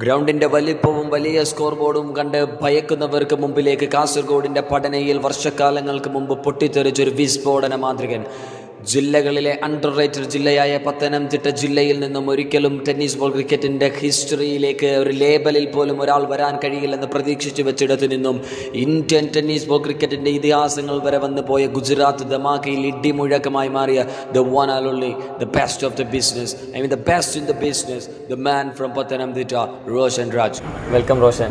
ഗ്രൗണ്ടിന്റെ വലിപ്പവും വലിയ സ്കോർ ബോർഡും കണ്ട് ഭയക്കുന്നവർക്ക് മുമ്പിലേക്ക് കാസർഗോഡിന്റെ പഠനയിൽ വർഷക്കാലങ്ങൾക്ക് മുമ്പ് പൊട്ടിത്തെറിച്ചൊരു വിസ്ഫോടന മാതൃകൻ ജില്ലകളിലെ അണ്ടർ റേറ്റഡ് ജില്ലയായ പത്തനംതിട്ട ജില്ലയിൽ നിന്നും ഒരിക്കലും ടെന്നീസ് ബോൾ ക്രിക്കറ്റിന്റെ ഹിസ്റ്ററിയിലേക്ക് ഒരു ലേബലിൽ പോലും ഒരാൾ വരാൻ കഴിയില്ലെന്ന് പ്രതീക്ഷിച്ചു വെച്ചിടത്തു നിന്നും ഇന്ത്യൻ ടെന്നീസ് ബോൾ ക്രിക്കറ്റിന്റെ ഇതിഹാസങ്ങൾ വരെ വന്നു പോയ ഗുജറാത്ത് ധമാക്കയിൽ ഇടിമുഴക്കമായി മാറിയ the one all only the best of the business I mean the best in the business the man from Pathanamthitta Roshan Raj. Welcome Roshan.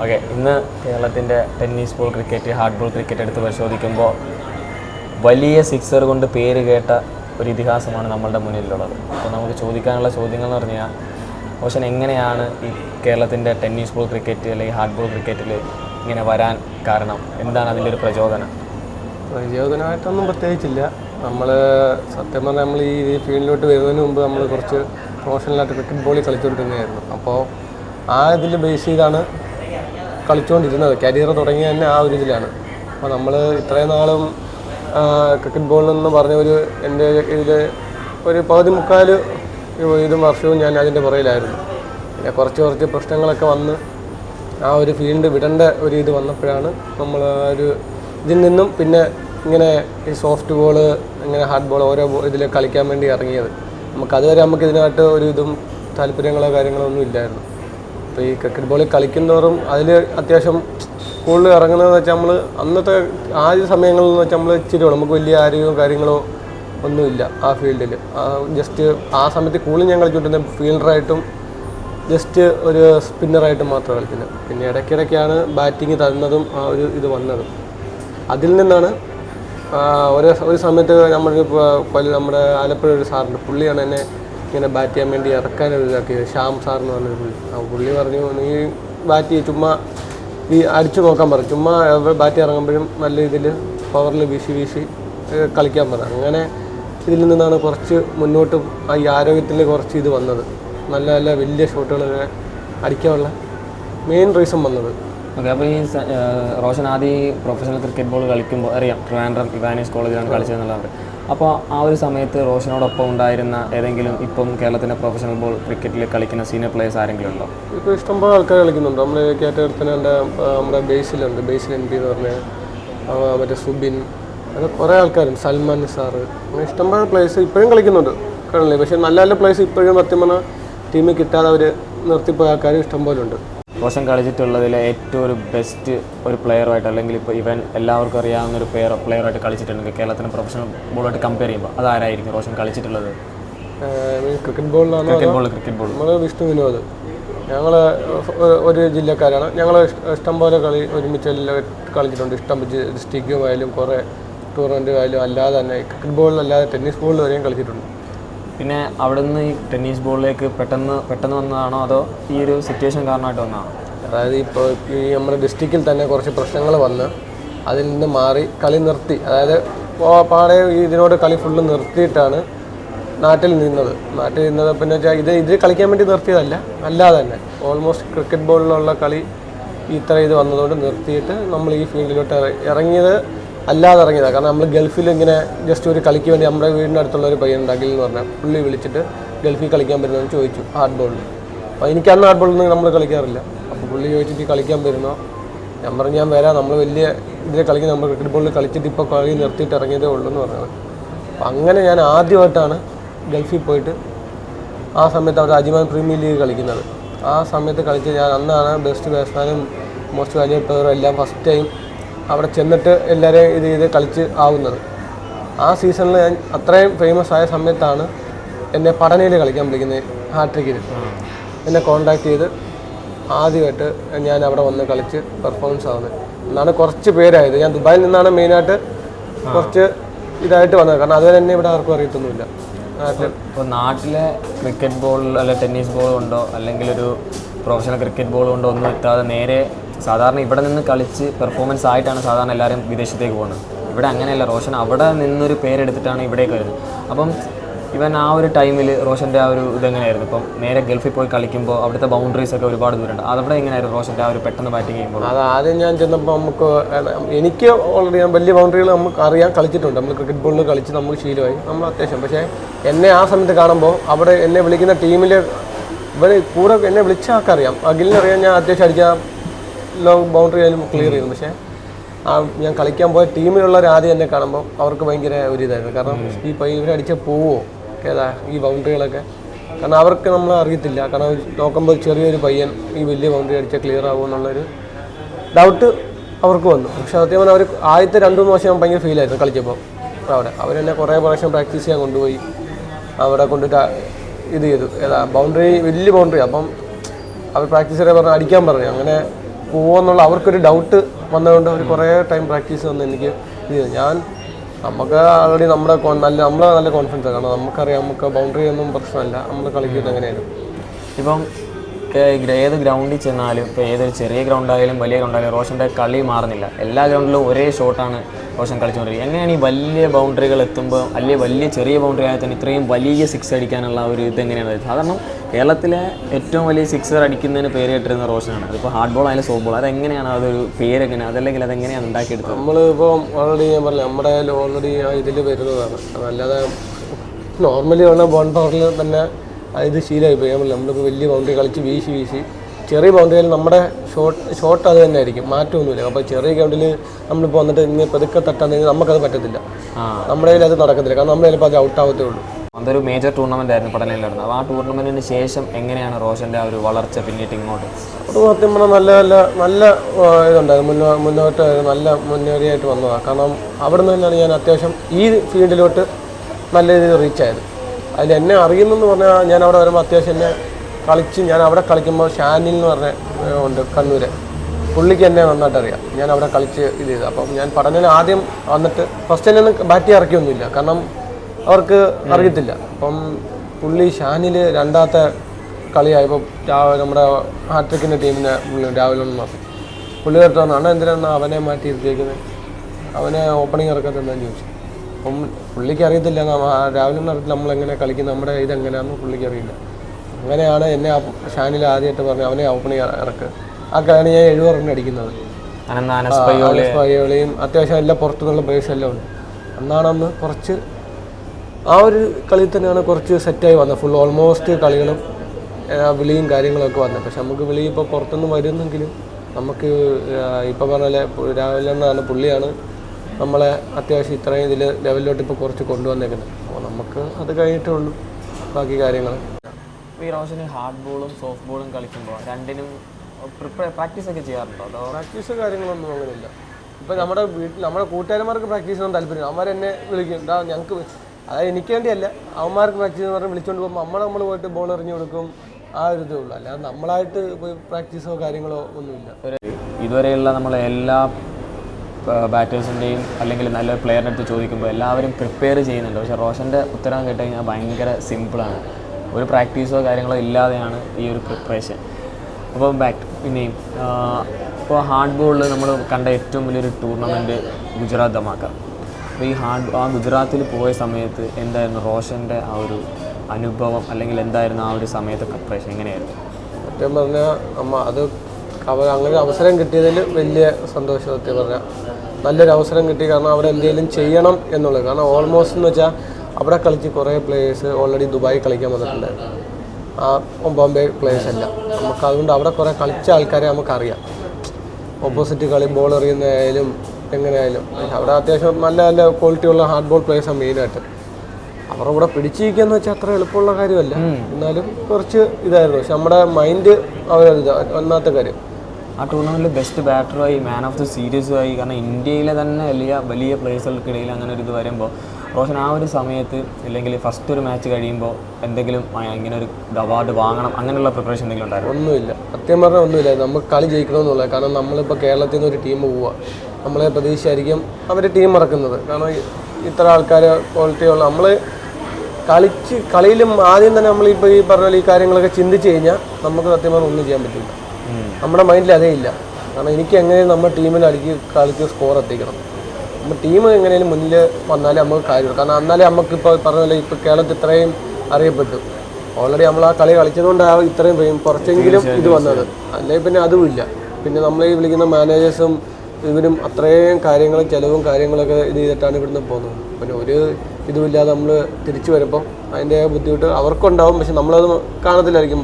Okay ഇന്ന് കേരളത്തിന്റെ tennis ball cricket hard ball cricket എടുത്ത് പരിശോധിക്കുമ്പോൾ വലിയ sixer കൊണ്ട് പേര് കേട്ട ഒരു ഇതിഹാസമാണ് നമ്മളുടെ മുന്നിലുള്ളത്. അപ്പോൾ നമുക്ക് ചോദിക്കാനുള്ള ചോദ്യങ്ങൾ എന്ന് പറഞ്ഞാൽ ഓഷൻ എങ്ങനെയാണ് ഈ കേരളത്തിന്റെ ടെന്നീസ് ബോൾ ക്രിക്കറ്റ് അല്ലെങ്കിൽ ഹാർഡ് ബോൾ ക്രിക്കറ്റിൽ ഇങ്ങനെ വരാൻ കാരണം? എന്താണ് അതിന്റെ ഒരു പ്രചോദനം? പ്രചോദനമായിട്ടൊന്നും പ്രത്യേകിച്ചില്ല. നമ്മൾ സത്യം പറഞ്ഞാൽ നമ്മൾ ഈ ഫീൽഡിലോട്ട് വരുന്നതിന് മുമ്പ് നമ്മൾ കുറച്ച് പ്രൊഫഷണലായിട്ട് ക്രിക്കറ്റ് ബോളിൽ കളിച്ചുകൊണ്ടിരുന്നതായിരുന്നു അപ്പോൾ ആ ഇതിൽ ബേസ് ചെയ്താണ് കളിച്ചുകൊണ്ടിരുന്നത്. കരിയർ തുടങ്ങിയ തന്നെ ആ ഒരു ഇതിലാണ്. അപ്പോൾ നമ്മൾ ഇത്രയും നാളും ക്രിക്കറ്റ് ബോളിൽ നിന്ന് പറഞ്ഞ ഒരു എന്റെ ഇതിൽ ഒരു പകുതി മുക്കാൽ ഇതും വർഷവും ഞാൻ അതിന്റെ പുറയിലായിരുന്നു പിന്നെ കുറച്ച് കുറച്ച് പ്രശ്നങ്ങളൊക്കെ വന്ന് ആ ഒരു ഫീൽഡ് വിടേണ്ട ഒരു ഇത് വന്നപ്പോഴാണ് നമ്മൾ ഒരു ഇതിൽ നിന്നും പിന്നെ ഇങ്ങനെ ഈ സോഫ്റ്റ് ബോൾ ഇങ്ങനെ ഹാർഡ് ബോൾ ഓരോ ഇതിൽ കളിക്കാൻ വേണ്ടി ഇറങ്ങിയത്. നമുക്ക് അതുവരെ നമുക്ക് ഇതിനായിട്ട് ഒരു ഇതും താല്പര്യങ്ങളോ കാര്യങ്ങളോ ഒന്നും ഇല്ലായിരുന്നു. അപ്പോൾ ഈ ക്രിക്കറ്റ് ബോളിൽ കളിക്കുന്നതോറും അതിൽ അത്യാവശ്യം കൂടുതൽ ഇറങ്ങുന്നതെന്ന് വെച്ചാൽ നമ്മൾ അന്നത്തെ ആദ്യ സമയങ്ങളിൽ എന്ന് വെച്ചാൽ നമ്മൾ ഇച്ചിരി നമുക്ക് വലിയ ആരോഗ്യമോ കാര്യങ്ങളോ ഒന്നുമില്ല ആ ഫീൽഡിൽ ജസ്റ്റ് ആ സമയത്ത് കൂടുതൽ ഞാൻ കളിച്ചുകൊണ്ടിരുന്ന ഫീൽഡറായിട്ടും ജസ്റ്റ് ഒരു സ്പിന്നറായിട്ട് മാത്രം കളിക്കുന്നത്. പിന്നെ ഇടയ്ക്കിടയ്ക്കാണ് ബാറ്റിങ് തന്നതും ആ ഒരു ഇത് വന്നതും. അതിൽ നിന്നാണ് ഒരേ ഒരു സമയത്ത് നമ്മൾ നമ്മുടെ ആലപ്പുഴ ഒരു സാറുണ്ട് പുള്ളിയാണ് എന്നെ ഇങ്ങനെ ബാറ്റ് ചെയ്യാൻ വേണ്ടി ഇറക്കാൻ ഒരു ഇതാക്കിയത്. ശ്യാം സാർ എന്ന് പറഞ്ഞൊരു പുള്ളി. ആ പുള്ളി പറഞ്ഞു നീ ബാറ്റ് ചുമ്മാ ഈ അടിച്ചു നോക്കാൻ പറഞ്ഞു ചുമ്മാ ബാറ്റ് ഇറങ്ങുമ്പോഴും നല്ല ഇതിൽ പവറിൽ വീശി വീശി കളിക്കാൻ പറഞ്ഞു അങ്ങനെ ഇതിൽ നിന്നാണ് കുറച്ച് മുന്നോട്ട് ഈ ആരോഗ്യത്തിൽ കുറച്ച് ഇത് വന്നത്. നല്ല നല്ല വലിയ ഷോട്ടുകളൊക്കെ അടിക്കാനുള്ള മെയിൻ റീസൺ വന്നത്. ഓക്കെ അപ്പോൾ ഈ റോഷൻ ആദ്യം പ്രൊഫഷണൽ ക്രിക്കറ്റ് ബോൾ കളിക്കുമ്പോൾ അറിയാം ട്രിവാൻഡ്രം ഇവാനീസ് കോളേജിലാണ് കളിച്ചതെന്നുള്ളത് അപ്പോൾ ആ ഒരു സമയത്ത് റോഷനോടൊപ്പം ഉണ്ടായിരുന്ന ഏതെങ്കിലും ഇപ്പം കേരളത്തിന്റെ പ്രൊഫഷണൽ ബോൾ ക്രിക്കറ്റിൽ കളിക്കുന്ന സീനിയർ പ്ലേയേഴ്സ് ആരെങ്കിലും ഉണ്ടോ? ഇപ്പോൾ ഇഷ്ടംപോലെ ആൾക്കാർ കളിക്കുന്നുണ്ട്. നമ്മൾ കേട്ടെടുത്തിന് എന്റെ നമ്മുടെ ബേസിലുണ്ട്. ബേസിൽ എം പി എന്ന് പറഞ്ഞ ആ, മറ്റേ സുബിൻ അങ്ങനെ കുറേ ആൾക്കാരുണ്ട്. സൽമാൻ സാറ് അങ്ങനെ ഇഷ്ടംപോലെ പ്ലേയേഴ്സ് ഇപ്പോഴും കളിക്കുന്നുണ്ട് കാണില്ലേ പക്ഷേ നല്ല നല്ല പ്ലേയേഴ്സ് ഇപ്പോഴും സത്യം പറഞ്ഞാൽ ടീമിൽ കിട്ടാതെ അവർ നിർത്തിപ്പോയ ആൾക്കാരും ഇഷ്ടംപോലെ ഉണ്ട് റോഷൻ കളിച്ചിട്ടുള്ളതിലെ ഏറ്റവും ഒരു ബെസ്റ്റ് ഒരു പ്ലെയറുമായിട്ട് അല്ലെങ്കിൽ ഇപ്പോൾ ഇവൻ എല്ലാവർക്കും അറിയാവുന്ന ഒരു പ്ലെയർ പ്ലെയറായിട്ട് കളിച്ചിട്ടുണ്ടെങ്കിൽ കേരളത്തിന് പ്രൊഫഷണൽ ബോളായിട്ട് കമ്പയർ ചെയ്യുമ്പോൾ അതാരായിരിക്കും റോഷൻ കളിച്ചിട്ടുള്ളത്? ക്രിക്കറ്റ് ബോളിലാണ് ക്രിക്കറ്റ് ബോൾ ക്രിക്കറ്റ് ബോൾ നമ്മൾ വിഷ്ണു വിനോദ്. ഞങ്ങൾ ഒരു ജില്ലക്കാരാണ്. ഞങ്ങൾ ഇഷ്ടംപോലെ കളി ഒരുമിച്ച് കളിച്ചിട്ടുണ്ട്. ഇഷ്ടം ഡിസ്ട്രിക്റ്റുമായാലും കുറേ ടൂർണമെന്റുമായാലും അല്ലാതെ തന്നെ ക്രിക്കറ്റ് ബോളിലല്ലാതെ ടെന്നീസ് ബോളിൽ വരെയും കളിച്ചിട്ടുണ്ട്. പിന്നെ അവിടുന്ന് ഈ ടെന്നീസ് ബോളിലേക്ക് പെട്ടെന്ന് പെട്ടെന്ന് വന്നതാണോ അതോ ഈ ഒരു സിറ്റുവേഷൻ കാരണമായിട്ട് വന്നതാണോ? അതായത് ഇപ്പോൾ ഈ നമ്മുടെ ഡിസ്ട്രിക്റ്റിൽ തന്നെ കുറച്ച് പ്രശ്നങ്ങൾ വന്ന് അതിൽ നിന്ന് മാറി കളി നിർത്തി. അതായത് പാടെ ഇതിനോട് കളി ഫുള്ള് നിർത്തിയിട്ടാണ് നാട്ടിൽ നിന്നത്. നാട്ടിൽ നിന്നത് പിന്നെ വെച്ചാൽ ഇത് ഇത് കളിക്കാൻ വേണ്ടി നിർത്തിയതല്ല അല്ലാതെ തന്നെ. ഓൾമോസ്റ്റ് ക്രിക്കറ്റ് ബോളിലുള്ള കളി ഇത്ര ഇത് വന്നതുകൊണ്ട് നിർത്തിയിട്ട് നമ്മൾ ഈ ഫീൽഡിലോട്ട് ഇറങ്ങിയത് അല്ലാതെ ഇറങ്ങിയതാണ് കാരണം നമ്മൾ ഗൾഫിൽ ഇങ്ങനെ ജസ്റ്റ് ഒരു കളിക്ക് വേണ്ടി നമ്മുടെ വീടിന്റെ അടുത്തുള്ള ഒരു പയ്യൻ അഖിൽ എന്ന് പറഞ്ഞാൽ പുള്ളി വിളിച്ചിട്ട് ഗൾഫിൽ കളിക്കാൻ പറ്റുമെന്ന് ചോദിച്ചു ഹാർഡ് ബോളിൽ അപ്പോൾ എനിക്ക് അന്ന് ഹാർഡ് ബോളിൽ നമ്മൾ കളിക്കാറില്ല. അപ്പോൾ പുള്ളി ചോദിച്ചിട്ട് കളിക്കാൻ വരുന്നോ? ഞാൻ പറഞ്ഞു ഞാൻ വരാം. നമ്മൾ വലിയ ഇതിൽ കളിക്കുന്ന നമ്മൾ ക്രിക്കറ്റ് ബോളിൽ കളിച്ചിട്ട് ഇപ്പോൾ കളി നിർത്തിയിട്ട് ഇറങ്ങിയതേ ഉള്ളൂ എന്ന് പറഞ്ഞത്. അപ്പോൾ അങ്ങനെ ഞാൻ ആദ്യമായിട്ടാണ് ഗൾഫിൽ പോയിട്ട് ആ സമയത്ത് അവിടെ അജിമാൻ പ്രീമിയർ ലീഗ് കളിക്കുന്നത്. ആ സമയത്ത് കളിച്ച് ഞാൻ അന്നാണ് ബെസ്റ്റ് ബാറ്റ്സ്മാനും മോസ്റ്റ് വാല്യൂ പ്ലെയറും എല്ലാം ഫസ്റ്റ് ടൈം അവിടെ ചെന്നിട്ട് എല്ലാവരെയും ഇത് ചെയ്ത് കളിച്ച് ആവുന്നത്. ആ സീസണിൽ ഞാൻ അത്രയും ഫേമസ് ആയ സമയത്താണ് എന്നെ പഠനയിൽ കളിക്കാൻ വിളിക്കുന്നത് ഹാട്രിക്കിന് എന്നെ കോണ്ടാക്ട് ചെയ്ത് ആദ്യമായിട്ട് ഞാൻ അവിടെ വന്ന് കളിച്ച് പെർഫോമൻസ് ആവുന്നത്. എന്നാണ് കുറച്ച് പേരായത്. ഞാൻ ദുബായിൽ നിന്നാണ് മെയിനായിട്ട് കുറച്ച് ഇതായിട്ട് വന്നത്. കാരണം അതുവരെ എന്നെ ഇവിടെ ആർക്കും അറിയത്തൊന്നുമില്ല. ഇപ്പോൾ നാട്ടിലെ ക്രിക്കറ്റ് ബോൾ അല്ലെ ടെന്നീസ് ബോൾ ഉണ്ടോ? അല്ലെങ്കിൽ ഒരു പ്രൊഫഷണൽ ക്രിക്കറ്റ് ബോൾ കൊണ്ടോ ഒന്നും എത്താതെ നേരെ സാധാരണ ഇവിടെ നിന്ന് കളിച്ച് പെർഫോമൻസ് ആയിട്ടാണ് സാധാരണ എല്ലാവരും വിദേശത്തേക്ക് പോകുന്നത്. ഇവിടെ അങ്ങനെയല്ല റോഷൻ അവിടെ നിന്നൊരു പേരെടുത്തിട്ടാണ് ഇവിടേക്ക് വരുന്നത്. അപ്പം ഇവൻ ആ ഒരു ടൈമിൽ റോഷന്റെ ആ ഒരു ഇതെങ്ങനെയായിരുന്നു? ഇപ്പം നേരെ ഗൾഫിൽ പോയി കളിക്കുമ്പോൾ അവിടുത്തെ ബൗണ്ടറീസ് ഒക്കെ ഒരുപാട് ദൂരമുണ്ട്. അതവിടെ എങ്ങനെയായിരുന്നു റോഷന്റെ ആ ഒരു പെട്ടെന്ന് ബാറ്റിംഗ് ചെയ്യുമ്പോൾ അത് ആദ്യം ഞാൻ ചെന്നപ്പോൾ നമുക്ക് എനിക്ക് ഓൾറെഡി വലിയ ബൗണ്ടറികൾ നമുക്ക് അറിയാൻ കളിച്ചിട്ടുണ്ട്. നമ്മൾ ക്രിക്കറ്റ് ബോളിൽ കളിച്ച് നമുക്ക് ശീലമായി. നമ്മൾ അത്യാവശ്യം. പക്ഷേ എന്നെ ആ സമയത്ത് കാണുമ്പോൾ അവിടെ എന്നെ വിളിക്കുന്ന ടീമിൽ ഇവർ കൂടെ എന്നെ വിളിച്ച ആൾക്കറിയാം. അഖിലിനറിയാം ഞാൻ അത്യാവശ്യം അടിച്ച ലോങ് ബൗണ്ടറി ആയാലും ക്ലിയർ ചെയ്യും പക്ഷേ ആ ഞാൻ കളിക്കാൻ പോയ ടീമിലുള്ളവർ ആദ്യം എന്നെ കാണുമ്പോൾ അവർക്ക് ഭയങ്കര ഒരു ഇതായിരുന്നു. കാരണം ഈ പയ്യ അടിച്ചാൽ പോവോ ഏതാ ഈ ബൗണ്ടറികളൊക്കെ കാരണം അവർക്ക് നമ്മൾ അറിയത്തില്ല. കാരണം നോക്കുമ്പോൾ ചെറിയൊരു പയ്യൻ ഈ വലിയ ബൗണ്ടറി അടിച്ചാൽ ക്ലിയർ ആകുമോ എന്നുള്ളൊരു ഡൗട്ട് അവർക്ക് വന്നു. പക്ഷെ സത്യം പറഞ്ഞാൽ അവർ ആദ്യത്തെ രണ്ട് മൂന്ന് വർഷം ഭയങ്കര ഫീലായിരുന്നു കളിച്ചപ്പോൾ. അവിടെ അവരെന്നെ കുറേ പ്രാവശ്യം പ്രാക്ടീസ് ചെയ്യാൻ കൊണ്ടുപോയി. അവിടെ കൊണ്ടിട്ട് ഇത് ചെയ്തു. ഏതാ ബൗണ്ടറി വലിയ ബൗണ്ടറി. അപ്പം അവർ പ്രാക്ടീസ് ചെയ്യാൻ പറഞ്ഞു അടിക്കാൻ പറഞ്ഞു. അങ്ങനെ പോവെന്നുള്ള അവർക്കൊരു ഡൗട്ട് വന്നതുകൊണ്ട് അവർ കുറേ ടൈം പ്രാക്ടീസ് വന്ന് എനിക്ക് ഞാൻ നമുക്ക് ആൾറെഡി നമ്മുടെ നല്ല നമ്മളെ നല്ല കോൺഫിഡൻസ് കാരണം നമുക്കറിയാം നമുക്ക് ബൗണ്ടറി ഒന്നും പ്രശ്നമല്ല. നമ്മൾ കളിക്കുന്നത് എങ്ങനെയായിരുന്നു ഇപ്പം ഏത് ഗ്രൗണ്ടിൽ ചെന്നാലും ഇപ്പോൾ ഏതൊരു ചെറിയ ഗ്രൗണ്ടായാലും വലിയ ഗ്രൗണ്ടായാലും റോഷന്റെ കളി മാറുന്നില്ല. എല്ലാ ഗ്രൗണ്ടിലും ഒരേ ഷോട്ടാണ് റോഷൻ കളിച്ചുകൊണ്ടിരിക്കും എങ്ങനെയാണ് ഈ വലിയ ബൗണ്ടറികൾ എത്തുമ്പോൾ അല്ലെങ്കിൽ വലിയ ചെറിയ ബൗണ്ടറി ആയാൽ തന്നെ ഇത്രയും വലിയ സിക്സ് അടിക്കാനുള്ള ഒരു ഇത് എങ്ങനെയാണ്? സാധാരണ കേരളത്തിലെ ഏറ്റവും വലിയ സിക്സർ അടിക്കുന്നതിന് പേര് കേട്ടിരുന്ന റോഷനാണ്. അതിപ്പോൾ ഹാർഡ് ബോൾ ആയാലും സോഫ്റ്റ് ബോൾ അതെങ്ങനെയാണ് അതൊരു പേരെങ്ങനെ അതല്ലെങ്കിൽ അതെങ്ങനെയാണ് ഉണ്ടാക്കിയെടുത്തത്? നമ്മളിപ്പോൾ ഓൾറെഡി ഞാൻ പറഞ്ഞു നമ്മുടെ ഓൾറെഡി ഇതിൽ വരുന്നതാണ്. അതല്ലാതെ നോർമലി ഉള്ള ബോൺ പവറിൽ തന്നെ ഇത് ശീലമായി പോയി. നമ്മളിപ്പോൾ വലിയ ബൗണ്ടറി കളിച്ച് വീശി വീശി ചെറിയ ബൗണ്ടറിയിൽ നമ്മുടെ ഷോട്ട് ഷോട്ട് അത് തന്നെ ആയിരിക്കും. മാറ്റമൊന്നുമില്ല. അപ്പോൾ ചെറിയ ഗ്രൗണ്ടിൽ നമ്മളിപ്പോൾ വന്നിട്ട് ഇങ്ങനെ പെതുക്കെ കഴിഞ്ഞാൽ നമുക്കത് പറ്റത്തില്ല. നമ്മുടെ കയ്യിൽ അത് നടക്കത്തില്ല. കാരണം നമ്മുടെ ചിലപ്പോൾ അത് ഔട്ട് ആവത്തേ ഉള്ളൂ. അതൊരു മേജർ ടൂർണമെന്റ് ആയിരുന്നു പടലയിൽ നടന്നത് അപ്പോൾ ആ ടൂർണമെന്റിന് ശേഷം എങ്ങനെയാണ് റോഷന്റെ ആ ഒരു വളർച്ച പിന്നീട് ഇങ്ങോട്ട്? അത് സത്യം പറഞ്ഞാൽ നല്ല നല്ല നല്ല ഇതുണ്ടായിരുന്നു. മുന്നോ മുന്നോട്ട് നല്ല മുന്നേറിയായിട്ട് വന്നതാണ് കാരണം അവിടെ നിന്ന് തന്നെയാണ് ഞാൻ അത്യാവശ്യം ഈ ഫീൽഡിലോട്ട് നല്ല രീതിയിൽ റീച്ച് ആയത്. അതിൽ എന്നെ അറിയുന്നെന്ന് പറഞ്ഞാൽ ഞാൻ അവിടെ വരുമ്പോൾ അത്യാവശ്യം എന്നെ കളിച്ച് ഞാൻ അവിടെ കളിക്കുമ്പോൾ ഷാനിൽ എന്ന് പറഞ്ഞ ഉണ്ട് കണ്ണൂര്. പുള്ളിക്ക് എന്നെ നന്നായിട്ട് അറിയാം. ഞാൻ അവിടെ കളിച്ച് ഇത് ചെയ്തു അപ്പം ഞാൻ പഠനം ആദ്യം വന്നിട്ട് ഫസ്റ്റ് തന്നെ ഒന്നും ബാറ്റ് ഇറക്കിയൊന്നുമില്ല. കാരണം അവർക്ക് അറിയത്തില്ല. അപ്പം പുള്ളി ഷാനിൽ രണ്ടാമത്തെ കളിയായപ്പോൾ രാവിലെ നമ്മുടെ ഹാട്രിക്കിന്റെ ടീമിനെ പുള്ളി രാവിലെ ഒന്ന് മാസം പുള്ളി അണ്ണ എന്തിനാണ് അവനെ മാറ്റി ഇരുത്തിയേക്കുന്നത് അവനെ ഓപ്പണിംഗ് ഇറക്കത്തെന്താന്ന് ചോദിച്ചു. അപ്പം പുള്ളിക്ക് അറിയത്തില്ല രാവിലെ ഒന്നും അറിയത്തില്ല നമ്മളെങ്ങനെ കളിക്കുന്നത് നമ്മുടെ ഇതെങ്ങനെയാണെന്ന് പുള്ളിക്ക് അറിയില്ല. അങ്ങനെയാണ് എന്നെ ഷാനിൽ ആദ്യമായിട്ട് പറഞ്ഞു അവനെ ഓപ്പണിംഗ് ഇറക്ക്. ആ കളിയാണ് ഞാൻ എഴുപത് റൺ അടിക്കുന്നത് അനന്ത അനസ് പയ്യോ ആലസ് പയ്യോളിയും അത്യാവശ്യം എല്ലാ പുറത്തുനിന്നുള്ള ബേസ് എല്ലാം ഉണ്ട്. അന്നാണന്ന് കുറച്ച് ആ ഒരു കളിയിൽ തന്നെയാണ് കുറച്ച് സെറ്റായി വന്നത്. ഫുൾ ഓൾമോസ്റ്റ് കളികളും വിളിയും കാര്യങ്ങളൊക്കെ വന്നത്. പക്ഷെ നമുക്ക് വിളി ഇപ്പോൾ പുറത്തുനിന്ന് വരുന്നെങ്കിലും നമുക്ക് ഇപ്പോൾ പറഞ്ഞ രാവിലെ നല്ല പുള്ളിയാണ് നമ്മളെ അത്യാവശ്യം ഇത്രയും ഇതിൽ ലെവലിലോട്ട് ഇപ്പോൾ കുറച്ച് കൊണ്ടുവന്നേക്കുന്നത്. അപ്പോൾ നമുക്ക് അത് കഴിഞ്ഞിട്ടേ ഉള്ളൂ ബാക്കി കാര്യങ്ങൾ ഈ റോഷന് ഹാർഡ് ബോളും സോഫ്റ്റ് ബോളും കളിക്കുമ്പോൾ രണ്ടിനും പ്രാക്ടീസ് ഒക്കെ ചെയ്യാറുണ്ടോ? അതോ പ്രാക്ടീസ് കാര്യങ്ങളൊന്നും അങ്ങനെയില്ല. ഇപ്പം നമ്മുടെ വീട്ടിൽ നമ്മുടെ കൂട്ടുകാരന്മാർക്ക് പ്രാക്ടീസ് ചെയ്യാൻ താല്പര്യം അവരെന്നെ വിളിക്കും. എന്താ ഞങ്ങൾക്ക് അതായത് എനിക്ക് വേണ്ടിയല്ല. അവന്മാർക്ക് പ്രാക്ടീസ് എന്ന് പറഞ്ഞ് വിളിച്ചുകൊണ്ട് പോകുമ്പോൾ നമ്മൾ നമ്മൾ പോയിട്ട് ബോൾ എറിഞ്ഞു കൊടുക്കും. ആ ഒരു ഇതേ ഉള്ളൂ. അല്ലാതെ നമ്മളായിട്ട് പോയി പ്രാക്ടീസോ കാര്യങ്ങളോ ഒന്നുമില്ല. ഇതുവരെയുള്ള നമ്മളെ എല്ലാ ബാറ്റേഴ്സിന്റെയും അല്ലെങ്കിൽ നല്ല പ്ലെയറിന്റെ അടുത്ത് ചോദിക്കുമ്പോൾ എല്ലാവരും പ്രിപ്പയർ ചെയ്യുന്നുണ്ട്. പക്ഷേ റോഷന്റെ ഉത്തരം കേട്ട് കഴിഞ്ഞാൽ ഭയങ്കര സിമ്പിളാണ് ഒരു പ്രാക്ടീസോ കാര്യങ്ങളോ ഇല്ലാതെയാണ് ഈ ഒരു പ്രിപ്പറേഷൻ അപ്പോൾ ബാക്ക് പിന്നെയും ഇപ്പോൾ ഹാർഡ് ബോളിൽ നമ്മൾ കണ്ട ഏറ്റവും വലിയൊരു ടൂർണമെന്റ് ഗുജറാത്ത് ധമാക്ക. അപ്പോൾ ഈ ഹാർഡ് ആ ഗുജറാത്തിൽ പോയ സമയത്ത് എന്തായിരുന്നു റോഷന്റെ ആ ഒരു അനുഭവം അല്ലെങ്കിൽ എന്തായിരുന്നു ആ ഒരു സമയത്തെ പ്രിപ്പറേഷൻ എങ്ങനെയായിരുന്നു? സത്യം പറഞ്ഞാൽ അമ്മ അത് അവർ അങ്ങനെ അവസരം കിട്ടിയതിൽ വലിയ സന്തോഷം സത്യം പറഞ്ഞാൽ. നല്ലൊരു അവസരം കിട്ടി കാരണം അവർ എന്തെങ്കിലും ചെയ്യണം എന്നുള്ളത്. കാരണം ഓൾമോസ്റ്റ് എന്ന് വെച്ചാൽ അവിടെ കളിച്ച് കുറേ പ്ലേയേഴ്സ് ഓൾറെഡി ദുബായി കളിക്കാൻ വന്നിട്ടുണ്ടായിരുന്നു ആ ബോംബെ പ്ലേയേഴ്സ് അല്ല. നമുക്ക് അതുകൊണ്ട് അവിടെ കുറേ കളിച്ച ആൾക്കാരെ നമുക്കറിയാം. ഓപ്പോസിറ്റ് കളി ബോൾ എറിയുന്നതായാലും എങ്ങനെയായാലും. അവിടെ അത്യാവശ്യം നല്ല നല്ല ക്വാളിറ്റി ക്വാളിറ്റിയുള്ള ഹാർഡ് ബോൾ പ്ലേയേഴ്സാണ് മെയിനായിട്ട് അവരുടെ കൂടെ പിടിച്ചിരിക്കുക എന്ന് വെച്ചാൽ അത്ര എളുപ്പമുള്ള കാര്യമല്ല. എന്നാലും കുറച്ച് ഇതായിരുന്നു. പക്ഷെ നമ്മുടെ മൈൻഡ് അവരത് ഒന്നാമത്തെ കാര്യം. ആ ടൂർണമെന്റിൽ ബെസ്റ്റ് ബാറ്ററായി മാൻ ഓഫ് ദി സീരീസുമായി കാരണം ഇന്ത്യയിലെ തന്നെ വലിയ വലിയ പ്ലേയേഴ്സുകൾക്കിടയിൽ അങ്ങനെ ഒരു ഇത് വരുമ്പോൾ റോഷൻ ആ ഒരു സമയത്ത് ഇല്ലെങ്കിൽ ഫസ്റ്റ് ഒരു മാച്ച് കഴിയുമ്പോൾ എന്തെങ്കിലും ഇങ്ങനെ ഒരു അവാർഡ് വാങ്ങണം അങ്ങനെയുള്ള പ്രിപ്പറേഷൻ എന്തെങ്കിലും ഉണ്ടായിരുന്നു? ഒന്നുമില്ല. സത്യം പറഞ്ഞാൽ ഒന്നുമില്ല. നമുക്ക് കളി ജയിക്കണമെന്നുള്ളത് കാരണം നമ്മളിപ്പോൾ കേരളത്തിൽ നിന്ന് ഒരു ടീം പോവുക. നമ്മളെ പ്രതീക്ഷയായിരിക്കും അവർ ടീം മറക്കുന്നത് കാരണം ഇത്ര ആൾക്കാർ ക്വാളിറ്റി ഉള്ള നമ്മൾ കളിച്ച് കളിയിലും ആദ്യം തന്നെ നമ്മൾ ഇപ്പോൾ ഈ പറഞ്ഞ പോലെ ഈ കാര്യങ്ങളൊക്കെ ചിന്തിച്ച് കഴിഞ്ഞാൽ നമുക്ക് സത്യം പറഞ്ഞാൽ ഒന്നും ചെയ്യാൻ പറ്റില്ല. നമ്മുടെ മൈൻഡിൽ അതേ ഇല്ല. കാരണം എനിക്ക് എങ്ങനെയും നമ്മുടെ ടീമിൽ അടിക്ക് കളിച്ച് സ്കോർ എത്തിക്കണം? നമ്മൾ ടീം എങ്ങനെയും മുന്നിൽ വന്നാലേ നമുക്ക് കാര്യമുള്ളൂ. കാരണം എന്നാലേ നമുക്ക് ഇപ്പോൾ പറഞ്ഞ പോലെ ഇപ്പോൾ കേരളത്തിൽ ഇത്രയും അറിയപ്പെട്ടു. ഓൾറെഡി നമ്മൾ ആ കളി കളിച്ചതുകൊണ്ടാണ് ഇത്രയും ഫെയിം കുറച്ചെങ്കിലും ഇത് വന്നത്. അല്ലെങ്കിൽ പിന്നെ അതുമില്ല. പിന്നെ നമ്മൾ ഈ വിളിക്കുന്ന മാനേജേഴ്സും ഇവരും അത്രയും കാര്യങ്ങളും ചിലവും കാര്യങ്ങളൊക്കെ ഇത് ചെയ്തിട്ടാണ് ഇവിടുന്ന് പോകുന്നത്. പിന്നെ ഒരു ഇതുമില്ലാതെ നമ്മൾ തിരിച്ചു വരുമ്പോൾ അതിന്റെ ബുദ്ധിമുട്ട് അവർക്കുണ്ടാവും. പക്ഷെ നമ്മളത് കാണത്തില്ലായിരിക്കും.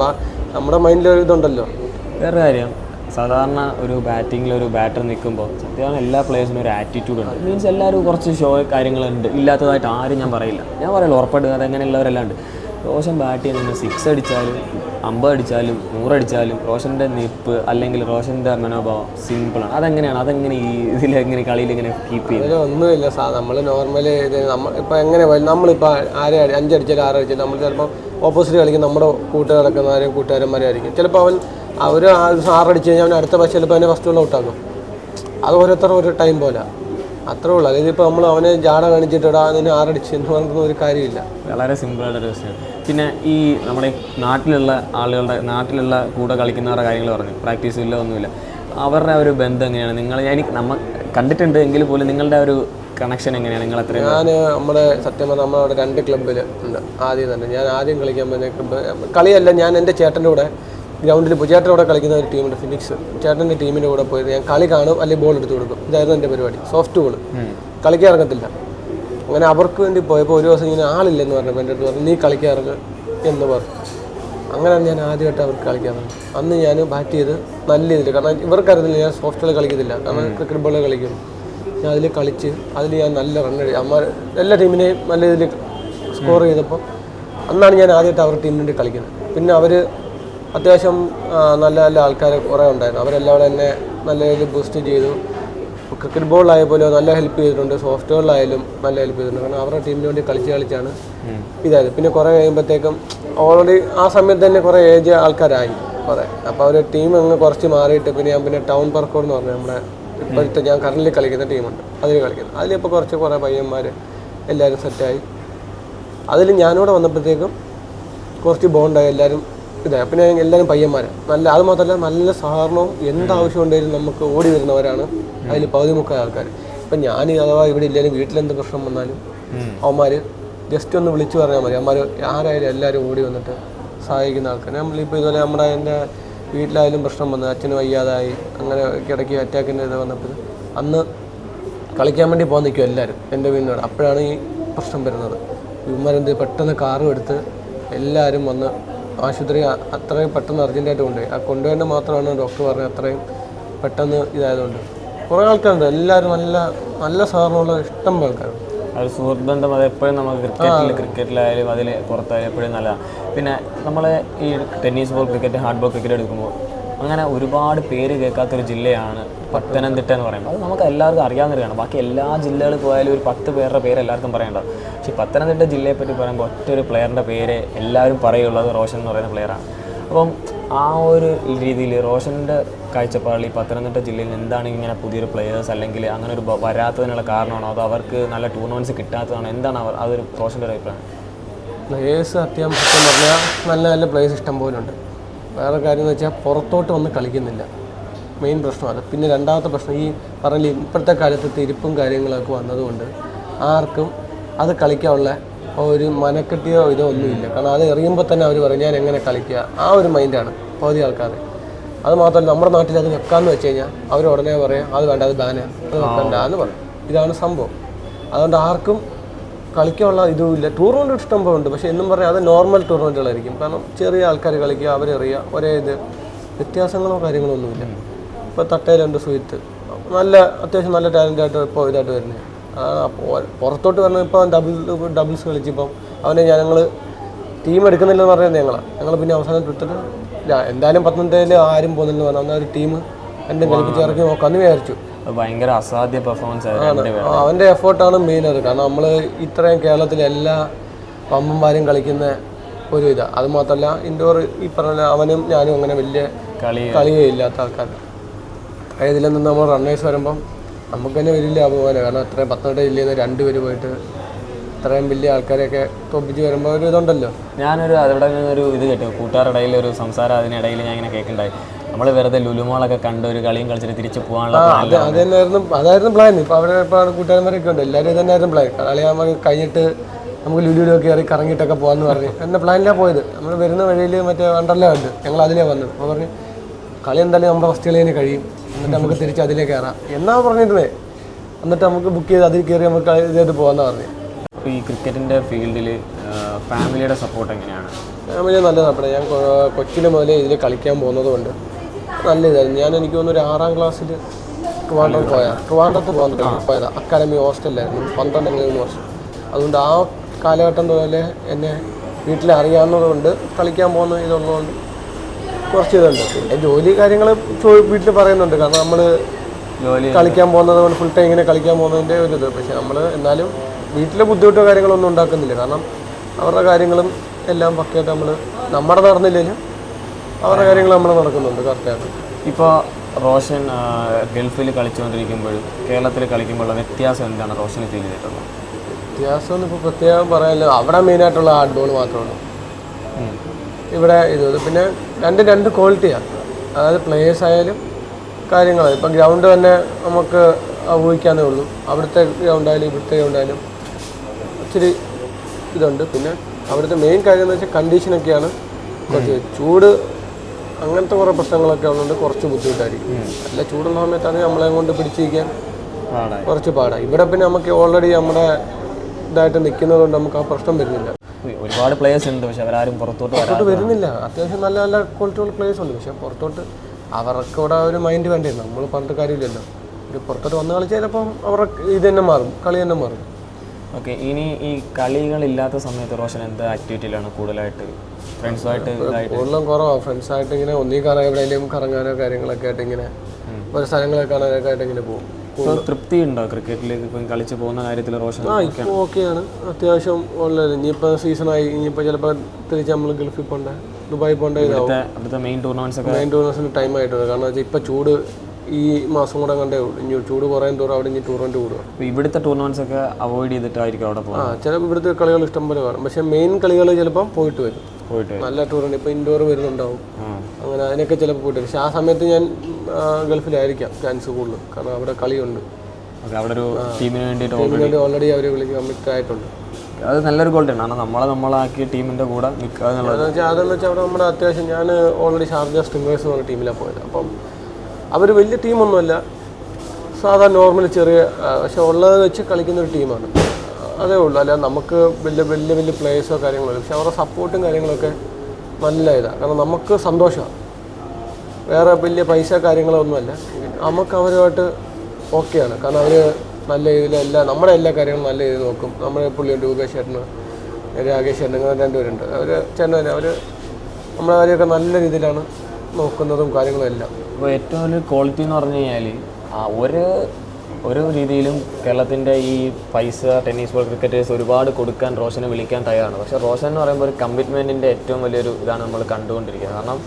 നമ്മുടെ മൈൻഡിൽ ഒരു ഇതുണ്ടല്ലോ. വേറെ കാര്യം. സാധാരണ ഒരു ബാറ്റിങ്ങിൽ ഒരു ബാറ്റർ നിൽക്കുമ്പോൾ സത്യമാണ് എല്ലാ പ്ലേയേഴ്സിനും ഒരു ആറ്റിറ്റ്യൂഡ് ഉണ്ട്. മീൻസ് എല്ലാവരും കുറച്ച് ഷോ കാര്യങ്ങളുണ്ട്. ഇല്ലാത്തതായിട്ട് ആരും ഞാൻ പറയില്ല. ഞാൻ പറയില്ല ഉറപ്പായിട്ട് അത് അങ്ങനെയുള്ളവരെല്ലാം ഉണ്ട്. റോഷൻ ബാറ്റ് ചെയ്യുന്ന സിക്സ് അടിച്ചാലും അമ്പത് അടിച്ചാലും നൂറടിച്ചാലും റോഷന്റെ നിപ്പ് അല്ലെങ്കിൽ റോഷന്റെ മനോഭാവം സിമ്പിളാണ് അതെങ്ങനെയാണ്? അതെങ്ങനെ ഈ ഇതിലെങ്ങനെ കളിയിൽ ഇങ്ങനെ കീപ്പ് ചെയ്യും? അതിൽ ഒന്നുമില്ല സാർ നമ്മൾ നോർമലി ഇത് നമ്മൾ ഇപ്പം എങ്ങനെ നമ്മളിപ്പോൾ ആരെ അഞ്ചടിച്ചാലും ആറടിച്ചാലും നമ്മൾ ചിലപ്പോൾ ഓപ്പോസിറ്റ് കളിക്കും നമ്മുടെ കൂട്ടുകാർ കൂട്ടുകാരന്മാരെ കൂട്ടുകാരന്മാരായിരിക്കും ചിലപ്പോൾ അവൻ അവർ സാറടിച്ച് കഴിഞ്ഞാൽ അവൻ അടുത്ത പക്ഷേ ചിലപ്പോൾ അവനെ ഫസ്റ്റ് ഉള്ള ഔട്ടാക്കും. അത് ഓരോരുത്തർ ഒരു ടൈം പോലെ. അത്രേ ഉള്ളൂ. അതായത് ഇപ്പോൾ നമ്മൾ അവനെ ജാട കാണിച്ചിട്ടിടാ അതിന് ആറടിച്ച് എന്ന് പറഞ്ഞ ഒരു കാര്യമില്ല. വളരെ സിമ്പിളായിട്ടൊരു വിഷയം. പിന്നെ ഈ നമ്മുടെ നാട്ടിലുള്ള ആളുകളുടെ നാട്ടിലുള്ള കൂടെ കളിക്കുന്നവരുടെ കാര്യങ്ങൾ പറഞ്ഞു. പ്രാക്ടീസ് ഇല്ല ഒന്നുമില്ല. അവരുടെ ഒരു ബന്ധം എങ്ങനെയാണ്? നിങ്ങൾ ഞാൻ നമ്മൾ നമ്മ കണ്ടിട്ടുണ്ട് എങ്കിൽ പോലും നിങ്ങളുടെ ഒരു കണക്ഷൻ എങ്ങനെയാണ്? നിങ്ങൾ അത്രയും ഞാൻ നമ്മുടെ സത്യം പറഞ്ഞാൽ നമ്മളവിടെ രണ്ട് ക്ലബ്ബിൽ ഉണ്ട്. ആദ്യം തന്നെ. ഞാൻ ആദ്യം കളിക്കാൻ പോകുന്ന ക്ലബ്ബ് കളിയല്ല ഞാൻ എന്റെ ചേട്ടന്റെ കൂടെ ഗ്രൗണ്ടിൽ ചേട്ടന്റെ കൂടെ കളിക്കുന്ന ഒരു ടീമുണ്ട് ഫിനിക്സ്. ചേട്ടന്റെ ടീമിന്റെ കൂടെ പോയി ഞാൻ കളി കാണും അല്ലെങ്കിൽ ബോൾ എടുത്ത് കൊടുക്കും. ഇതായിരുന്നു എന്റെ പരിപാടി. സോഫ്റ്റ് ബോൾ കളിക്കാൻ ഇറങ്ങത്തില്ല. അങ്ങനെ അവർക്ക് വേണ്ടി പോയപ്പോൾ ഒരു ദിവസം ഇങ്ങനെ ആളില്ലെന്ന് പറഞ്ഞപ്പോൾ എന്റെ അടുത്ത് പറഞ്ഞു നീ കളിക്കാൻ ഇറങ്ങ് എന്ന് പറഞ്ഞു. അങ്ങനെയാണ് ഞാൻ ആദ്യമായിട്ട് അവർക്ക് കളിക്കാൻ അന്ന് ഞാൻ ബാറ്റ് ചെയ്ത് നല്ല രീതിയിൽ കാരണം ഇവർക്കറിയത്തില്ല ഞാൻ സോഫ്റ്റ് ബോൾ കളിക്കത്തില്ല. കാരണം ക്രിക്കറ്റ് ബോൾ കളിക്കും. ഞാൻ അതിൽ കളിച്ച് അതിൽ ഞാൻ നല്ല റൺ അടി. അമ്മ എല്ലാ ടീമിനെയും നല്ല രീതിയിൽ സ്കോർ ചെയ്തപ്പോൾ അന്നാണ് ഞാൻ ആദ്യമായിട്ട് അവരുടെ ടീമിന് വേണ്ടി കളിക്കുന്നത്. പിന്നെ അവർ അത്യാവശ്യം നല്ല നല്ല ആൾക്കാർ കുറേ ഉണ്ടായിരുന്നു. അവരെല്ലാം എന്നെ നല്ല രീതിയിൽ ബൂസ്റ്റ് ചെയ്തു. ക്രിക്കറ്റ് ബോളിലായ പോലെ നല്ല ഹെൽപ്പ് ചെയ്തിട്ടുണ്ട്. സോഫ്റ്റ്വെയറിലായാലും നല്ല ഹെൽപ്പ് ചെയ്തിട്ടുണ്ട്. കാരണം അവരുടെ ടീമിന് വേണ്ടി കളിച്ച് കളിച്ചാണ് ഇതായത്. പിന്നെ കുറേ കഴിയുമ്പോഴത്തേക്കും ഓൾറെഡി ആ സമയത്ത് തന്നെ കുറേ ഏജ് ആൾക്കാരായി കുറേ. അപ്പോൾ അവർ ടീം അങ്ങ് കുറച്ച് മാറിയിട്ട് പിന്നെ ഞാൻ പിന്നെ ടൗൺ പർക്കോട് എന്ന് പറഞ്ഞു നമ്മുടെ ഇപ്പോഴത്തെ ഞാൻ കറണ്ടിൽ കളിക്കുന്ന ടീമുണ്ട് അതിൽ കളിക്കുന്നത് അതിലിപ്പോൾ കുറച്ച് കുറേ പയ്യന്മാർ എല്ലാവരും സെറ്റായി അതിൽ ഞാനിവിടെ വന്നപ്പോഴത്തേക്കും കുറച്ച് ബോണ്ടായി എല്ലാവരും ഇതായി പിന്നെ എല്ലാവരും പയ്യന്മാരാണ് നല്ല അത് മാത്രമല്ല നല്ല സഹകരണവും എന്താവശ്യം ഉണ്ടെങ്കിലും നമുക്ക് ഓടി വരുന്നവരാണ് അതിൽ പകുതി മുക്കാൽ ആൾക്കാർ ഇപ്പം ഞാൻ അഥവാ ഇവിടെ ഇല്ലാലും വീട്ടിലെന്ത് പ്രശ്നം വന്നാലും അവന്മാർ ജസ്റ്റ് ഒന്ന് വിളിച്ചു പറഞ്ഞാൽ മതി. അവന്മാർ ആരായാലും എല്ലാവരും ഓടി വന്നിട്ട് സഹായിക്കുന്ന ആൾക്കാർ നമ്മളിപ്പോൾ ഇതുപോലെ നമ്മുടെ എന്റെ വീട്ടിലായാലും പ്രശ്നം വന്നു അച്ഛനും വയ്യാതായി അങ്ങനെ ഇടയ്ക്ക് അറ്റാക്കിന്റെ ഇത് വന്നപ്പോൾ അന്ന് കളിക്കാൻ വേണ്ടി പോകാൻ നിൽക്കും എല്ലാവരും എന്റെ വീടിനോട്. അപ്പോഴാണ് ഈ പ്രശ്നം വരുന്നത്. ഇവന്മാരെന്ത് പെട്ടെന്ന് കാറും എടുത്ത് എല്ലാവരും വന്ന് ആശുപത്രി അത്രയും പെട്ടെന്ന് അർജന്റായിട്ട് കൊണ്ടുപോയി ആ കൊണ്ടുപോയിട്ട് മാത്രമാണ് ഡോക്ടർ പറഞ്ഞത് അത്രയും പെട്ടെന്ന് ഇതായതുകൊണ്ട്. കുറേ ആൾക്കാരുണ്ട്. എല്ലാവരും നല്ല നല്ല സഹകരണമുള്ള ഇഷ്ടം പോലെ ആൾക്കാരുണ്ട്. ഒരു സുഹൃത്ത് ബന്ധം അത് എപ്പോഴും നമുക്ക് ക്രിക്കറ്റിൽ ക്രിക്കറ്റിലായാലും അതിൽ പുറത്തായാലും എപ്പോഴും നല്ലതാണ്. പിന്നെ നമ്മൾ ഈ tennis ball cricket hard ball cricket എടുക്കുമ്പോൾ അങ്ങനെ ഒരുപാട് പേര് കേൾക്കാത്തൊരു ജില്ലയാണ് പത്തനംതിട്ട എന്ന് പറയുമ്പോൾ. അത് നമുക്ക് എല്ലാവർക്കും അറിയാവുന്നൊരു ബാക്കി എല്ലാ ജില്ലകളിൽ പോയാലും ഒരു പത്ത് പേരുടെ പേര് എല്ലാവർക്കും പറയേണ്ടത് പക്ഷേ പത്തനംതിട്ട ജില്ലയെ പറ്റി പറയുമ്പോൾ ഒറ്റ ഒരു പ്ലെയറിന്റെ പേര് എല്ലാവരും പറയുള്ളത് റോഷൻ എന്ന് പറയുന്ന പ്ലെയറാണ് അപ്പം ആ ഒരു രീതിയിൽ റോഷന്റെ കാഴ്ചപ്പാടിൽ ഈ പത്തനംതിട്ട ജില്ലയിൽ എന്താണ് ഇങ്ങനെ പുതിയൊരു പ്ലെയേഴ്സ് അല്ലെങ്കിൽ അങ്ങനെ ഒരു വരാത്തതിനുള്ള കാരണമാണോ? അതോ അവർക്ക് നല്ല ടൂർണമെന്റ്സ് കിട്ടാത്തതാണോ? എന്താണ് അവർ അതൊരു റോഷന്റെ ഒരു അഭിപ്രായം? പ്ലെയേഴ്സ് അത്യാവശ്യം പറഞ്ഞാൽ നല്ല നല്ല പ്ലെയേഴ്സ് ഇഷ്ടം പോലുണ്ട്. വേറെ കാര്യം എന്ന് വെച്ചാൽ പുറത്തോട്ട് വന്ന് കളിക്കുന്നില്ല. മെയിൻ പ്രശ്നം അത് പിന്നെ രണ്ടാമത്തെ പ്രശ്നം ഈ പറഞ്ഞ ഇപ്പോഴത്തെ കാലത്ത് തിരിപ്പും കാര്യങ്ങളൊക്കെ വന്നതുകൊണ്ട് ആർക്കും അത് കളിക്കാനുള്ള ഒരു മനക്കെട്ടിയോ ഇതോ ഒന്നുമില്ല. കാരണം അത് എറിയുമ്പോൾ തന്നെ അവർ പറയും ഞാൻ എങ്ങനെ കളിക്കുക? ആ ഒരു മൈൻഡാണ് പകുതി ആൾക്കാർ അത് മാത്രമല്ല നമ്മുടെ നാട്ടിൽ അത് വെക്കാമെന്ന് വെച്ച് കഴിഞ്ഞാൽ അവർ ഉടനെ പറയും അത് വേണ്ട അത് ബാന് അത് വെക്കണ്ട എന്ന് പറയും. ഇതാണ് സംഭവം. അതുകൊണ്ട് ആർക്കും കളിക്കാനുള്ള ഇതുമില്ല. ടൂർണമെന്റ് ഇഷ്ടം പോലെ ഉണ്ട് പക്ഷേ എന്നും പറയാം അത് നോർമൽ ടൂർണമെന്റുകളായിരിക്കും കാരണം ചെറിയ ആൾക്കാർ കളിക്കുക അവരെറിയുക ഒരേ ഇത്. വ്യത്യാസങ്ങളോ കാര്യങ്ങളോ ഒന്നുമില്ല. ഇപ്പോൾ തട്ടയിലുണ്ട് സുഹിത്ത് നല്ല അത്യാവശ്യം നല്ല ടാലന്റ് ആയിട്ട് ഇപ്പോൾ ഇതായിട്ട് വരുന്നത് പുറത്തോട്ട് പറഞ്ഞാൽ ഇപ്പോൾ ഡബിൾ ഡബിൾസ് കളിച്ചിപ്പം അവനെ ഞങ്ങൾ ടീം എടുക്കുന്നില്ലെന്ന് പറഞ്ഞത് ഞങ്ങളാണ് ഞങ്ങൾ പിന്നെ അവസാനം എടുത്തിട്ട് എന്തായാലും പത്തനംതിട്ടയിൽ ആരും പോകുന്നില്ലെന്ന് പറഞ്ഞാൽ ഒരു ടീം എന്റെ കളിപ്പിച്ച് ഇറക്കി നോക്കാമെന്ന് വിചാരിച്ചു. ഭയങ്കര അസാധ്യ പെർഫോമൻസ് ആയിരുന്നു അവന്റെ എഫേർട്ടാണ് മെയിൻ അത്. കാരണം നമ്മൾ ഇത്രയും കേരളത്തിലെ എല്ലാ പമ്പന്മാരും കളിക്കുന്ന ഒരു ഇതാണ് അത് മാത്രമല്ല ഇൻഡോർ ഈ പറഞ്ഞ അവനും ഞാനും അങ്ങനെ വലിയ കളി കളിയേ ഇല്ലാത്ത ആൾക്കാർ ഇതിൽ നിന്ന് നമ്മൾ റണ്ണേഴ്സ് വരുമ്പം നമുക്ക് തന്നെ വലിയ അപമാനം കാരണം അത്രയും പത്തനംതിട്ട ജില്ലയിൽ നിന്ന് രണ്ടുപേര് പോയിട്ട് ഇത്രയും വലിയ ആൾക്കാരെയൊക്കെ തോപ്പിച്ച് വരുമ്പോൾ ഒരു ഇതുണ്ടല്ലോ. ഞാനൊരു അവിടെ നിന്നൊരു ഇത് കേട്ടു. കൂട്ടുകാരുടെ ഇടയിൽ ഒരു സംസാരം അതിനിടയിൽ ഞാൻ ഇങ്ങനെ കേൾക്കുന്നുണ്ടായി. നമ്മൾ വെറുതെ ലുലുമോളൊക്കെ കണ്ട ഒരു കളിയും കളിച്ചിട്ട് തിരിച്ചു പോകാനുള്ള അത് പ്ലാനിലാണ് അത് തന്നെയായിരുന്നു അതായിരുന്നു പ്ലാൻ ഇപ്പൊ അവിടെ ഇപ്പോൾ കൂട്ടുകാരന്മാരൊക്കെ ഉണ്ട്. എല്ലാവരും തന്നെയായിരുന്നു പ്ലാൻ കളി നമുക്ക് കഴിഞ്ഞിട്ട് നമുക്ക് ലുലുവിലൊക്കെ കയറി കറങ്ങിയിട്ടൊക്കെ പോകാമെന്ന് പറഞ്ഞു. എന്ന പ്ലാനിലാണ് പോയത്. നമ്മൾ വരുന്ന വഴിയിൽ മറ്റേ വണ്ടർല ഉണ്ട്. ഞങ്ങൾ അതിലേ വന്നു അപ്പോൾ പറഞ്ഞു കളി എന്തായാലും നമ്മുടെ ഫസ്റ്റ് കളി തന്നെ കഴിയും. എന്നിട്ട് നമുക്ക് തിരിച്ച് അതിലേ കയറാം എന്നാ പറഞ്ഞിരുന്നേ. എന്നിട്ട് നമുക്ക് ബുക്ക് ചെയ്ത് അതിൽ കയറി നമുക്ക് ഇതായിട്ട് പോകാമെന്നാണ് പറഞ്ഞു. ഈ ക്രിക്കറ്റിന്റെ ഫീൽഡിൽ ഫാമിലിയുടെ സപ്പോർട്ട് എങ്ങനെയാണ്? ഫാമിലി നല്ല നമ്മുടെ ഞാൻ കൊച്ചിന് കൊച്ചിലെ മുതലേ ഇതിൽ കളിക്കാൻ പോകുന്നത് കൊണ്ട് നല്ല ഇതായിരുന്നു. ഞാൻ എനിക്ക് തോന്നുന്നു ഒരു ആറാം ക്ലാസ്സിൽ ട്രിവാൻഡ്രം പോയാ ട്രിവാൻഡ്രത്ത് പോയതാ. അക്കാഡമി ഹോസ്റ്റലിലായിരുന്നു. പന്ത്രണ്ട് മൂന്ന് വർഷം അതുകൊണ്ട് ആ കാലഘട്ടം പോലെ എന്നെ വീട്ടിൽ അറിയാവുന്നതുകൊണ്ട് കളിക്കാൻ പോകുന്ന ഇതുള്ളതുകൊണ്ട് കുറച്ച് ഇതുണ്ട്. പിന്നെ ജോലി കാര്യങ്ങൾ വീട്ടിൽ പറയുന്നുണ്ട്. കാരണം നമ്മൾ കളിക്കാൻ പോകുന്നത് കൊണ്ട് ഫുൾ ടൈം ഇങ്ങനെ കളിക്കാൻ പോകുന്നതിന്റെ ഒരു ഇത്. പക്ഷേ നമ്മൾ എന്നാലും വീട്ടിലെ ബുദ്ധിമുട്ടോ കാര്യങ്ങളൊന്നും ഉണ്ടാക്കുന്നില്ല. കാരണം അവരുടെ കാര്യങ്ങളും എല്ലാം പക്കയായിട്ട് നമ്മൾ നമ്മുടെ നടന്നില്ലെങ്കിലും അവരുടെ കാര്യങ്ങൾ നമ്മൾ നടക്കുന്നുണ്ട് കറക്റ്റായിട്ട് ഇപ്പോൾ റോഷൻ ഗൾഫിൽ കളിച്ചുകൊണ്ടിരിക്കുമ്പോഴും കേരളത്തിൽ കളിക്കുമ്പോഴുള്ള വ്യത്യാസം എന്താണ് റോഷന് ഫീൽ ചെയ്തിട്ടുള്ളത്? വ്യത്യാസം എന്ന് ഇപ്പോൾ പ്രത്യേകം പറയാനില്ല. അവിടെ മെയിനായിട്ടുള്ള ഹാർഡ് ബോൾ മാത്രമാണ്. ഇവിടെ ഇത് ഇത് പിന്നെ രണ്ട് രണ്ട് ക്വാളിറ്റിയാണ് അതായത് പ്ലേയേഴ്സ് ആയാലും കാര്യങ്ങൾ ഇപ്പം ഗ്രൗണ്ട് തന്നെ നമുക്ക് ഊഹിക്കാനേ ഉള്ളൂ. അവിടുത്തെ ഗ്രൗണ്ടായാലും ഇവിടുത്തെ ഗ്രൗണ്ടായാലും ഇച്ചിരി ഇതുണ്ട്. പിന്നെ അവിടുത്തെ മെയിൻ കാര്യം എന്ന് വെച്ചാൽ കണ്ടീഷനൊക്കെയാണ് കുറച്ച് ചൂട് അങ്ങനത്തെ കുറേ പ്രശ്നങ്ങളൊക്കെ ഉള്ളതുകൊണ്ട് കുറച്ച് ബുദ്ധിമുട്ടായിരിക്കും. അല്ല ചൂടുള്ള സമയത്താണെങ്കിൽ നമ്മളെ കൊണ്ട് പിടിച്ചിരിക്കാൻ കുറച്ച് പാടാണ് ഇവിടെ പിന്നെ നമുക്ക് ഓൾറെഡി നമ്മുടെ ഇതായിട്ട് നിൽക്കുന്നത് കൊണ്ട് നമുക്ക് ആ പ്രശ്നം വരുന്നില്ല. ഒരുപാട് പ്ലേയേഴ്സ് ഉണ്ട്. പക്ഷെ അവരാരും പുറത്തോട്ട് പുറത്തോട്ട് വരുന്നില്ല. അത്യാവശ്യം നല്ല നല്ല ക്വാളിറ്റി ഉള്ള പ്ലേയേഴ്സ് ഉണ്ട്. പക്ഷെ പുറത്തോട്ട് അവർക്ക് ഇവിടെ ഒരു മൈൻഡ് വേണ്ടേ? നമ്മൾ പറഞ്ഞിട്ട് കാര്യമില്ലല്ലോ. ഒരു പുറത്തോട്ട് വന്ന് കളിച്ചാൽ ചിലപ്പം അവരുടെ ഇത് തന്നെ മാറും. കളി തന്നെ മാറും. ഓക്കെ ഇനി ഈ കളികളില്ലാത്ത സമയത്ത് റോഷൻ എന്ത് ആക്ടിവിറ്റിയിലാണ് കൂടുതലായിട്ട് ഫ്രണ്ട്സുമായിട്ട് കൂടുതലും കുറവാണ് ഫ്രണ്ട്സായിട്ട് ഇങ്ങനെ ഒന്നീ കാണാൻ എവിടെയെങ്കിലും കറങ്ങാനോ കാര്യങ്ങളൊക്കെ ആയിട്ട് ഇങ്ങനെ ഒരു സ്ഥലങ്ങളൊക്കെ കാണാനൊക്കെ ആയിട്ട് ഇങ്ങനെ പോകും. തൃപ്തി ഉണ്ടോ ക്രിക്കറ്റിലേക്ക് ഇപ്പം കളിച്ച് പോകുന്ന കാര്യത്തിൽ റോഷൻ ഓക്കെയാണ്? അത്യാവശ്യം ഉള്ളത് ഇനിയിപ്പോൾ സീസണായി ഇനിയിപ്പോൾ ചിലപ്പോൾ തിരിച്ച് നമ്മൾ ഗൾഫിൽ പോകണ്ടേ ദുബായി ഇവിടുത്തെ മെയിൻ ടൂർണമെന്റ്സ് മെയിൻ ടൂർണമെന്റ്സിന് ടൈം ആയിട്ടുണ്ട് കാരണം വെച്ചാൽ ഇപ്പോൾ ചൂട് ഈ മാസം കൂടെ കണ്ടേ ഉള്ളൂ. ഇനി ചൂട് കുറയാൻ തോറും അവിടെ ഇനി ടൂർണമെന്റ് കൂടുക. ഇപ്പൊ ഇവിടുത്തെ ടൂർണമെന്റ്സ് ഒക്കെ അവോയ്ഡ് ചെയ്തിട്ടായിരിക്കും അവിടെ ആ പോകുന്നത് ചിലപ്പോൾ ഇവിടുത്തെ കളികൾ ഇഷ്ടം പോലെ കാണും. പക്ഷേ മെയിൻ കളികൾ ചിലപ്പം പോയിട്ട് വരും. പോയിട്ട് നല്ല ടൂർണമെന്റ് ഇപ്പോൾ ഇൻഡോർ വരുന്നുണ്ടാവും. ആ. അങ്ങനെ അതിനൊക്കെ ചിലപ്പോൾ പോയിട്ട് വരും. പക്ഷേ ആ സമയത്ത് ഞാൻ ആ, ഗൾഫിലായിരിക്കാം ചാൻസ് കൂടുതൽ. കാരണം അവിടെ കളിയുണ്ട്. ഓക്കെ അവിടെ ഒരു ടീമിന് വേണ്ടിയിട്ട് ടീമിന് വേണ്ടി ഓൾറെഡി അവർ കമ്മിറ്റ് ആയിട്ടുണ്ട്. അത് നല്ലൊരു ഗോൾ ആണ് നമ്മളെ നമ്മളാക്കി ടീമിന്റെ കൂടെ നിൽക്കുക എന്നുള്ളത് അതെന്ന് വെച്ചാൽ അതെന്ന് വെച്ചാൽ അവിടെ നമ്മുടെ അത്യാവശ്യം ഞാൻ ഓൾറെഡി ഷാർജ സ്റ്റിംഗേഴ്സ് എന്ന് പറഞ്ഞ ടീമിലാണ് പോയത്. അപ്പം അവർ വലിയ ടീമൊന്നുമല്ല. സാധാ നോർമൽ ചെറിയ പക്ഷെ ഉള്ളത് വെച്ച് കളിക്കുന്ന ഒരു ടീമാണ്. അതേ ഉള്ളൂ. അല്ല നമുക്ക് വലിയ വലിയ വലിയ പ്ലേയേഴ്സോ കാര്യങ്ങളോ. പക്ഷെ അവരുടെ സപ്പോർട്ടും കാര്യങ്ങളൊക്കെ നല്ല ഇതാണ് കാരണം നമുക്ക് സന്തോഷമാണ് വേറെ വലിയ പൈസ കാര്യങ്ങളോ ഒന്നുമല്ല. നമുക്ക് അവരുമായിട്ട് ഓക്കെയാണ് കാരണം അവർ നല്ല രീതിയിൽ എല്ലാ നമ്മുടെ എല്ലാ കാര്യങ്ങളും നല്ല രീതിയിൽ നോക്കും. നമ്മുടെ പുള്ളിയുണ്ട് രൂപേഷ് ചേട്ടന് രാകേഷ് ചേട്ടൻ അങ്ങനെ രണ്ടുപേരുണ്ട്. അവർ ചേട്ടൻ അവർ നമ്മളെ കാര്യമൊക്കെ നല്ല രീതിയിലാണ് നോക്കുന്നതും കാര്യങ്ങളും എല്ലാം. അപ്പോൾ ഏറ്റവും വലിയ ക്വാളിറ്റി എന്ന് പറഞ്ഞു കഴിഞ്ഞാൽ ഒരു ഒരു രീതിയിലും കേരളത്തിന്റെ ഈ പൈസ ടെന്നീസ് ബോൾ ക്രിക്കറ്റേഴ്സ് ഒരുപാട് കൊടുക്കാൻ റോഷനെ വിളിക്കാൻ തയ്യാറാണ്. പക്ഷേ റോഷൻ എന്ന് പറയുമ്പോൾ ഒരു കമ്മിറ്റ്മെന്റിന്റെ ഏറ്റവും വലിയൊരു ഇതാണ് നമ്മൾ കണ്ടുകൊണ്ടിരിക്കുന്നത്. കാരണം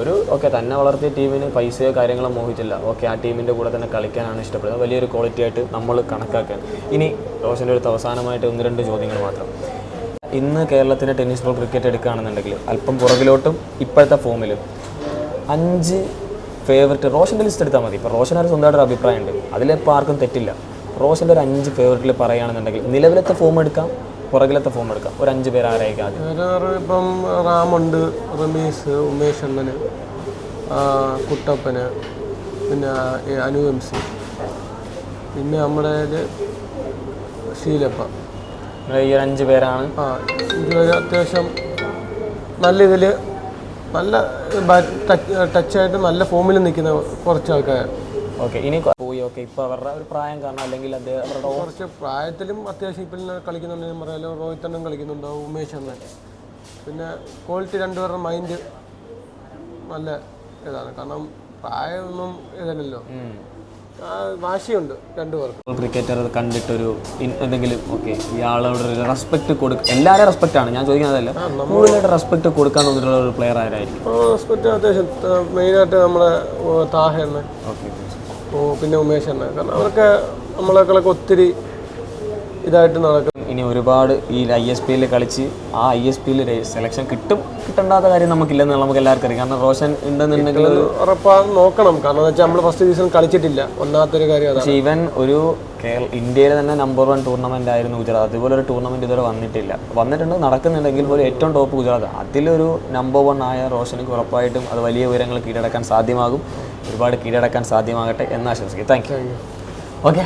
ഒരു ഓക്കെ തന്നെ വളർത്തിയ ടീമിന് പൈസയോ കാര്യങ്ങളോ മോഹിച്ചില്ല. ഓക്കെ ആ ടീമിന്റെ കൂടെ തന്നെ കളിക്കാനാണ് ഇഷ്ടപ്പെടുന്നത്. വലിയൊരു ക്വാളിറ്റി ആയിട്ട് നമ്മൾ കണക്കാക്കാൻ. ഇനി റോഷന്റെ അടുത്ത് അവസാനമായിട്ട് ഒന്ന് രണ്ട് ചോദ്യങ്ങൾ മാത്രം. ഇന്ന് കേരളത്തിന്റെ ടെന്നീസ് ബോൾ ക്രിക്കറ്റ് എടുക്കുകയാണെന്നുണ്ടെങ്കിൽ അല്പം പുറകിലോട്ടും ഇപ്പോഴത്തെ ഫോമിലും അഞ്ച് ഫേവററ്റ് റോഷന്റെ ലിസ്റ്റ് എടുത്താൽ മതി. ഇപ്പോൾ റോഷൻ ഒരു സ്വന്തമായിട്ട് ഒരു അഭിപ്രായമുണ്ട് അതിലിപ്പോൾ ആർക്കും തെറ്റില്ല. റോഷന്റെ ഒരു അഞ്ച് ഫേവററ്റിൽ പറയുകയാണെന്നുണ്ടെങ്കിൽ നിലവിലത്തെ ഫോം എടുക്കാം പുറകിലത്തെ ഫോം എടുക്കാം. ഒരു അഞ്ച് പേര് ആരായിരിക്കും ആദ്യം? ഇപ്പം റാമുണ്ട് റമീസ് ഉമേഷ് അണ്ണന് കുട്ടപ്പന് പിന്നെ അനു എം സി. പിന്നെ നമ്മുടെ ശീലപ്പ. ഈ ഒരു അഞ്ച് പേരാണ്. ആ അത്യാവശ്യം നല്ല ഇതിൽ നല്ല ടച്ചായിട്ട് നല്ല ഫോമിൽ നിൽക്കുന്ന കുറച്ച് ആൾക്കാർ ഓക്കെ ഇനി പോയി ഓക്കെ ഇപ്പോൾ അവരുടെ ഒരു പ്രായം കാരണം അല്ലെങ്കിൽ അദ്ദേഹം അവരുടെ കുറച്ച് പ്രായത്തിലും അത്യാവശ്യം ഇപ്പം കളിക്കുന്നുണ്ട് ഞാൻ പറയാലോ രോഹിത് അണ്ണൻ കളിക്കുന്നുണ്ടോ ഉമേഷ് അണ്ണൻ പിന്നെ ക്വാളിറ്റി രണ്ടുപേരുടെ മൈൻഡ് നല്ല ഇതാണ്. കാരണം പ്രായമൊന്നും ഇതല്ലല്ലോ. വാശിയുണ്ട് രണ്ടുപേർക്കും. ക്രിക്കറ്റർ കണ്ടിട്ടൊരു എന്തെങ്കിലും ഓക്കെ ഇയാളോട് ഒരു റെസ്പെക്ട് കൊടുക്കുക എല്ലാവരും റെസ്പെക്റ്റ് ആണ്. ഞാൻ ചോദിക്കുന്നതല്ല കൂടുതലായിട്ട് റെസ്പെക്ട് കൊടുക്കാൻ തോന്നിയിട്ടുള്ള ഒരു പ്ലെയർ ആരായിരിക്കും? റെസ്പെക്ട് അത്യാവശ്യം മെയിനായിട്ട് നമ്മുടെ ഓ, താഹ എണ്ണ ഓക്കെ പിന്നെ ഉമേഷ് എണ്ണ കാരണം അവരൊക്കെ നമ്മളെക്കാളൊക്കെ ഒത്തിരി ഇതായിട്ട് നടക്കും ഒരുപാട് ഈ ഐ എസ് പിയിൽ കളിച്ച് ആ ഐ എസ് പിയിൽ സെലക്ഷൻ കിട്ടും കിട്ടണ്ടാത്ത കാര്യം നമുക്കില്ലെന്ന് നമുക്ക് എല്ലാവർക്കും അറിയാം. കാരണം റോഷൻ ഉണ്ടെന്നുണ്ടെങ്കിൽ ഉറപ്പാണ് നോക്കണം. കാരണം വെച്ചാൽ നമ്മൾ ഫസ്റ്റ് സീസൺ കളിച്ചിട്ടില്ല. ഒന്നാമത്തൊരു കാര്യം പക്ഷേ ഇവൻ ഒരു കേരള ഇന്ത്യയിലെ തന്നെ നമ്പർ വൺ ടൂർണമെന്റ് ആയിരുന്നു ഗുജറാത്ത്. അതുപോലെ ഒരു ടൂർണമെന്റ് ഇതുവരെ വന്നിട്ടില്ല. വന്നിട്ടുണ്ട് നടക്കുന്നുണ്ടെങ്കിൽ പോലും ഏറ്റവും ടോപ്പ് ഗുജറാത്ത്. അതിലൊരു നമ്പർ വൺ ആയ റോഷനിക്ക് ഉറപ്പായിട്ടും അത് വലിയ ഉയരങ്ങൾ കീഴടക്കാൻ സാധ്യമാകും. ഒരുപാട് കീഴടക്കാൻ സാധ്യമാകട്ടെ എന്ന് ആശംസിക്കും താങ്ക് യു ഓക്കെ